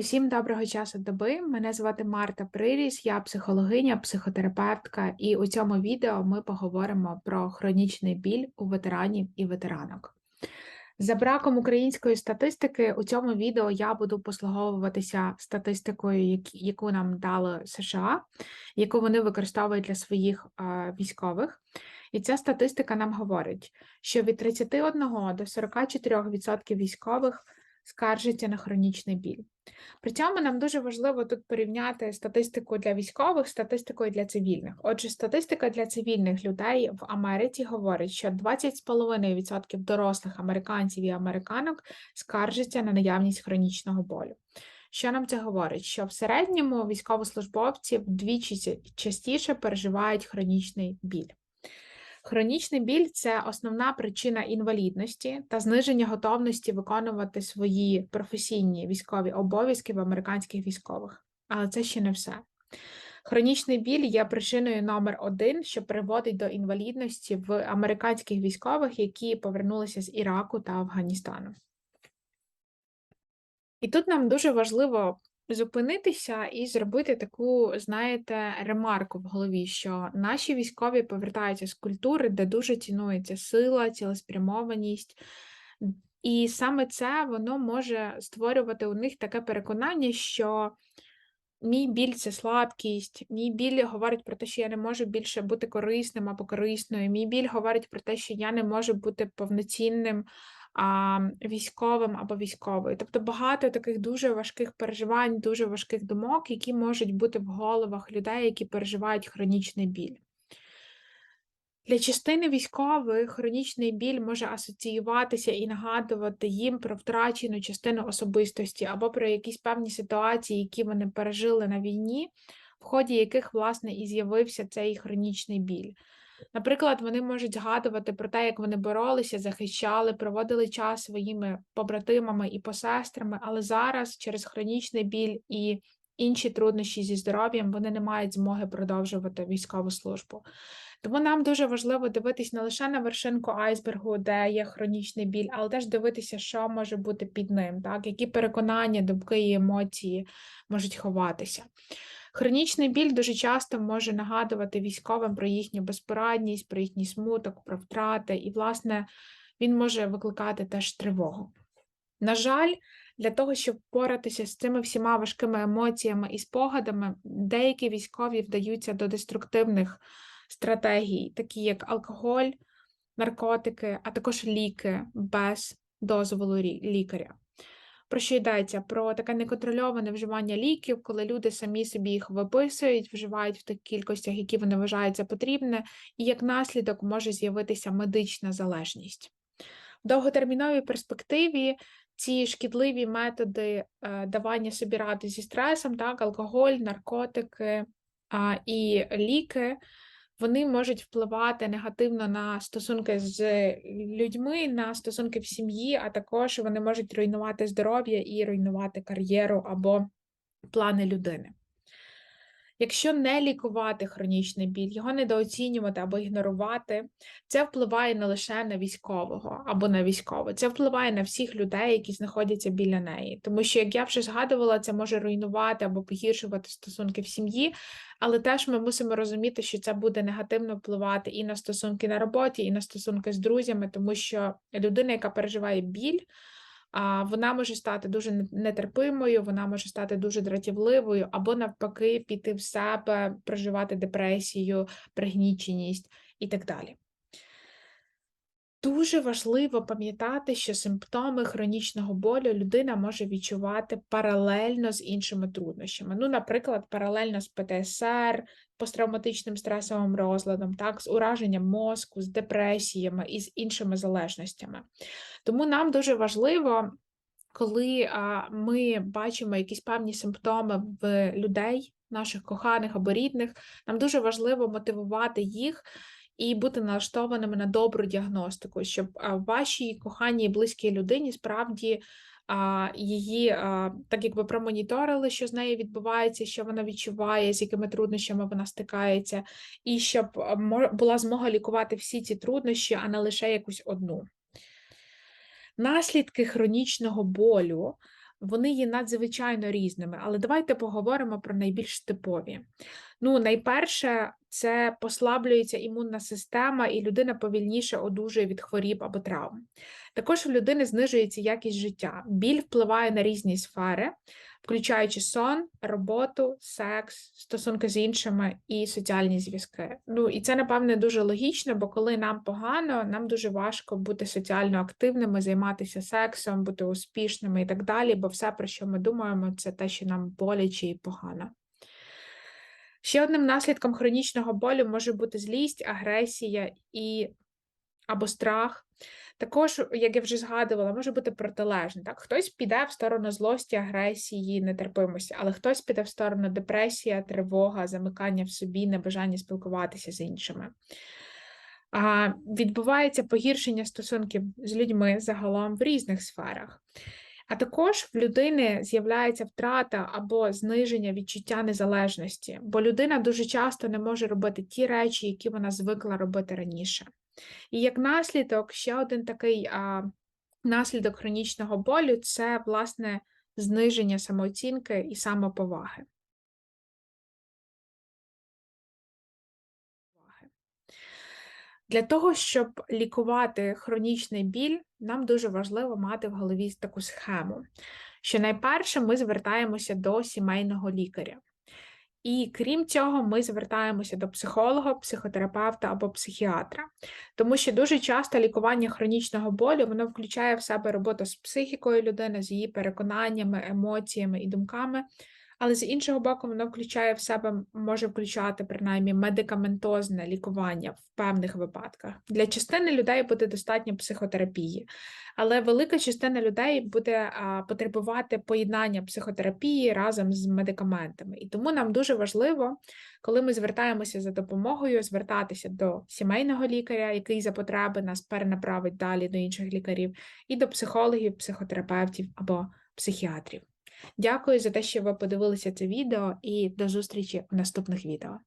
Усім доброго часу доби. Мене звати Марта Приріс, я психологиня, психотерапевтка, і у цьому відео ми поговоримо про хронічний біль у ветеранів і ветеранок. За браком української статистики, у цьому відео я буду послуговуватися статистикою, яку нам дали США, яку вони використовують для своїх військових. І ця статистика нам говорить, що від 31 до 44% військових скаржаться на хронічний біль. При цьому нам дуже важливо тут порівняти статистику для військових з статистикою для цивільних. Отже, статистика для цивільних людей в Америці говорить, що 20,5% дорослих американців і американок скаржаться на наявність хронічного болю. Що нам це говорить? Що в середньому військовослужбовці вдвічі частіше переживають хронічний біль. Хронічний біль це основна причина інвалідності та зниження готовності виконувати свої професійні військові обов'язки в американських військових. Але це ще не все. Хронічний біль є причиною номер один, що приводить до інвалідності в американських військових, які повернулися з Іраку та Афганістану. І тут нам дуже важливо зупинитися і зробити таку, знаєте, ремарку в голові, що наші військові повертаються з культури, де дуже цінується сила, цілеспрямованість. І саме це воно може створювати у них таке переконання, що мій біль це слабкість, мій біль говорить про те, що я не можу більше бути корисним або корисною. Мій біль говорить про те, що я не можу бути повноцінним військовим або військовою. Тобто багато таких дуже важких переживань, дуже важких думок, які можуть бути в головах людей, які переживають хронічний біль. Для частини військових хронічний біль може асоціюватися і нагадувати їм про втрачену частину особистості або про якісь певні ситуації, які вони пережили на війні, в ході яких, власне, і з'явився цей хронічний біль. Наприклад, вони можуть згадувати про те, як вони боролися, захищали, проводили час своїми побратимами і посестрами, але зараз через хронічний біль і інші труднощі зі здоров'ям вони не мають змоги продовжувати військову службу. Тому нам дуже важливо дивитись не лише на вершинку айсбергу, де є хронічний біль, але теж дивитися, що може бути під ним, так? які переконання, думки і емоції можуть ховатися. Хронічний біль дуже часто може нагадувати військовим про їхню безпорадність, про їхній смуток, про втрати, і, власне, він може викликати теж тривогу. На жаль, для того, щоб впоратися з цими всіма важкими емоціями і спогадами, деякі військові вдаються до деструктивних стратегій, такі як алкоголь, наркотики, а також ліки без дозволу лікаря. Про що йдеться? Про таке неконтрольоване вживання ліків, коли люди самі собі їх виписують, вживають в тих кількостях, які вони вважають за потрібне, і як наслідок може з'явитися медична залежність. В довготерміновій перспективі ці шкідливі методи е, давання собі ради зі стресом, так, алкоголь, наркотики і ліки вони можуть впливати негативно на стосунки з людьми, на стосунки в сім'ї, а також вони можуть руйнувати здоров'я і руйнувати кар'єру або плани людини. Якщо не лікувати хронічний біль, його недооцінювати або ігнорувати, це впливає не лише на військового або на військове, це впливає на всіх людей, які знаходяться біля неї. Тому що, як я вже згадувала, це може руйнувати або погіршувати стосунки в сім'ї, але теж ми мусимо розуміти, що це буде негативно впливати і на стосунки на роботі, і на стосунки з друзями, тому що людина, яка переживає біль вона може стати дуже нетерпимою, вона може стати дуже дратівливою, або навпаки, піти в себе, проживати депресію, пригніченість і так далі. Дуже важливо пам'ятати, що симптоми хронічного болю людина може відчувати паралельно з іншими труднощами. Ну, наприклад, паралельно з ПТСР, посттравматичним стресовим розладом, так, з ураженням мозку, з депресіями і з іншими залежностями. Тому нам дуже важливо. Коли ми бачимо якісь певні симптоми в людей, наших коханих або рідних, нам дуже важливо мотивувати їх і бути налаштованими на добру діагностику, щоб вашій коханій близькій людині справді її так якби промоніторили, що з нею відбувається, що вона відчуває, з якими труднощами вона стикається, і щоб була змога лікувати всі ці труднощі, а не лише якусь одну. Наслідки хронічного болю вони є надзвичайно різними, але давайте поговоримо про найбільш типові. Ну, найперше, це послаблюється імунна система, і людина повільніше одужує від хворіб або травм. Також у людини знижується якість життя. Біль впливає на різні сфери, включаючи сон, роботу, секс, стосунки з іншими і соціальні зв'язки. Ну і це, напевне, дуже логічно, бо коли нам погано, нам дуже важко бути соціально активними, займатися сексом, бути успішними і так далі, бо все, про що ми думаємо, це те, що нам боляче і погано. Ще одним наслідком хронічного болю може бути злість, агресія і або страх. Також, як я вже згадувала, може бути протилежне. Так? Хтось піде в сторону злості, агресії, нетерпимості, але хтось піде в сторону депресія, тривога, замикання в собі, небажання спілкуватися з іншими. А, Відбувається погіршення стосунків з людьми загалом в різних сферах. А також в людини з'являється втрата або зниження відчуття незалежності, бо людина дуже часто не може робити ті речі, які вона звикла робити раніше. І як наслідок, ще один такий а, наслідок хронічного болю це, власне, зниження самооцінки і самоповаги. Для того, щоб лікувати хронічний біль, нам дуже важливо мати в голові таку схему, що найперше ми звертаємося до сімейного лікаря. І крім цього, ми звертаємося до психолога, психотерапевта або психіатра, тому що дуже часто лікування хронічного болю воно включає в себе роботу з психікою людини, з її переконаннями, емоціями і думками. Але з іншого боку, воно включає в себе, може включати принаймні медикаментозне лікування в певних випадках. Для частини людей буде достатньо психотерапії, але велика частина людей буде потребувати поєднання психотерапії разом з медикаментами. І тому нам дуже важливо, коли ми звертаємося за допомогою, звертатися до сімейного лікаря, який за потреби нас перенаправить далі до інших лікарів, і до психологів, психотерапевтів або психіатрів. Дякую за те, що ви подивилися це відео, і до зустрічі в наступних відео.